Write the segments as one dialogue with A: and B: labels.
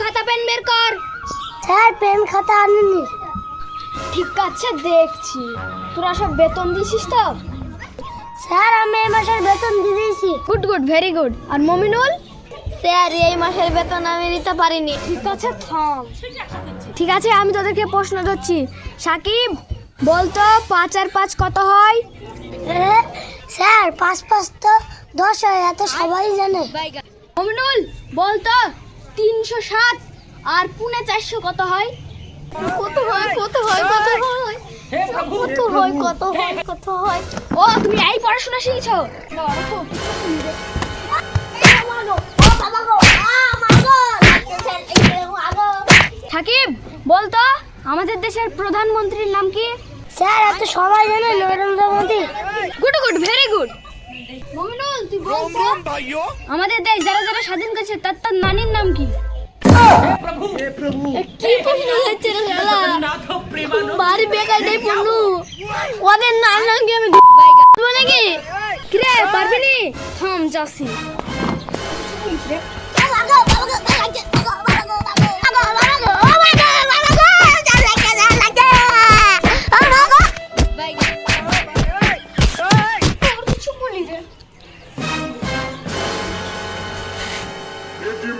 A: খাতা পেন বের কর। স্যার পেন খাতা আনিনি।
B: ঠিক আছে দেখছি। তোরা সব বেতন দিছিস তো?
A: স্যার আমি এই মাসের বেতন দিয়ে দিয়েছি।
B: Good good very good. আর মমিনুল?
A: স্যার এই মাসের বেতন আমি দিতে পারিনি।
B: ঠিক আছে থাম। ঠিক আছে আমি তোদেরকে প্রশ্ন ধরছি। সাকিব বলতো পাঁচ আর পাঁচ কত হয়?
A: স্যার পাঁচ পাঁচ তো দশ হয় এত সবাই জানে।
B: মমিনুল বলতো তিনশো সাত। আর পুনে চারশো কত হয়?
A: কত হয় কত হয় কত হয়? কত হয় কত হয় কত হয়?
B: ও তুমি এই পড়াশোনা শিখছো? সাকিব বলতো আমাদের দেশের প্রধানমন্ত্রীর নাম কি?
A: স্যার এত সবাই জানে Narendra Modi.
B: Good good very good Mominul তুই বলতো আমাদের দেশ যারা যারা স্বাধীন করেছে তার তার নানির নাম কি?
A: কি প্রশ্ন হচ্ছে রে শালা? বাড়ি বেকার নেই পণ্যু ওদের নাম নাম কি আমি বলব নাকি?
B: কিরে পারবি নি? থাম যাসি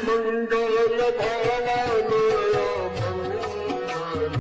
C: ಮಂಗಳ ಭಾವ